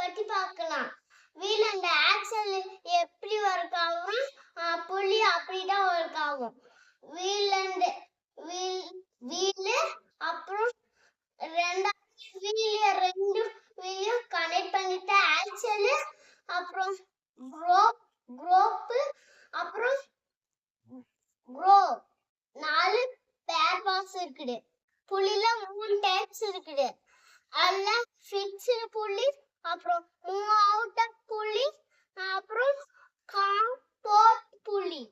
பத்தி பார்க்கலாம் வீல் அந்த ஆக்சல் எப்படி ஒர்க் ஆகும் புள்ளி அப்படிதான் ஒர்க் ஆகும். வீல் அந்த வீல் வீல் அப்புறம் ரெண்டாவது வீல் ரெண்டு வீலையும் கனெக்ட் பண்ணிட்டு ஆக்சல் அப்புறம் ரோப் ரோப்பு அப்புறம் க்ரோ நாலு பேர் பாக்ஸ் இருக்குது. புள்ளில மூணு டைப்ஸ் இருக்குது. அதில் ஃபிக்ஸ்டு புள்ளி அப்புறம் மூவ் புள்ளி அப்புறம் காம்போர்ட் புள்ளி.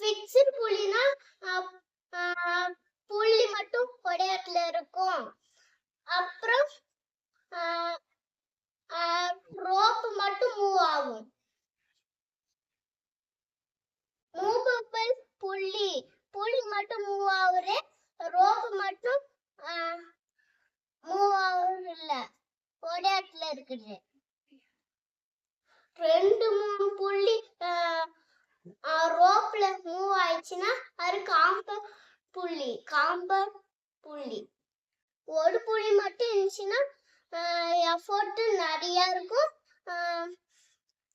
ஃபிக்ஸ்டு புள்ளினா ஆஹ் புள்ளி மட்டும் ஒரே இடத்துல இருக்கும். அப்புறம் ரோ மட்டும் மூவ் ஆகும் மூவபிள் புள்ளி புள்ளி மட்டும் மூவ் ஆகுது ரோப் மட்டும் மூவ் ஆகுறது இல்ல ஒரே இடத்துல இருக்குது. ரெண்டு மூணு புள்ளி ரோப்ல மூவ் ஆயிடுச்சுன்னா அது காம்ப புள்ளி காம்ப புள்ளி. ஒரு புள்ளி மட்டும் இருந்துச்சுன்னா எஃபோர்ட் நிறைய இருக்கும்.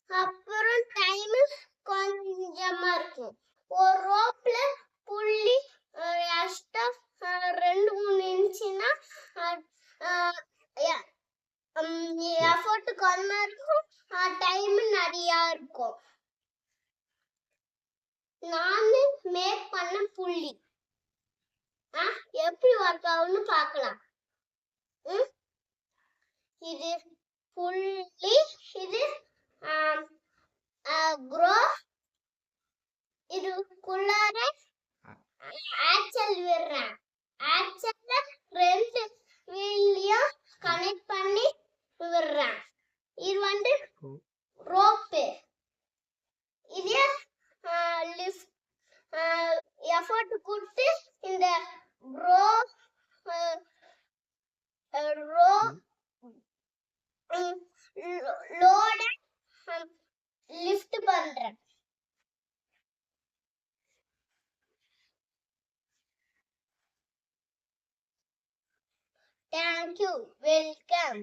அப்புறம் டைமு கொஞ்சமா இருக்கும் ஒரு ரோப்ல புள்ளி எக்ஸ்ட்ரா ரெண்டு மூணு இருந்துச்சுன்னா போட்டு கம்மியா இருக்கும். டைம் நிறையா இருக்கும். நானு மேக் பண்ண புள்ளி. ஆ, எப்படி ஒர்க் ஆகும்னு பார்க்கலாம். இது புள்ளி இது க்ரோ இதுக்குள்ளார ஆக்சல் விடுறேன் ஆக்சல்ல ரெண்டு வீல்லையும் கனெக்ட் பண்ணி விடுறேன் இது வந்து ரோப்பு இதே லிஃப்ட் போட்டு கொடுத்து இந்த ரோ ரோ லோட லிஃப்ட் பண்றேன். Thank you welcome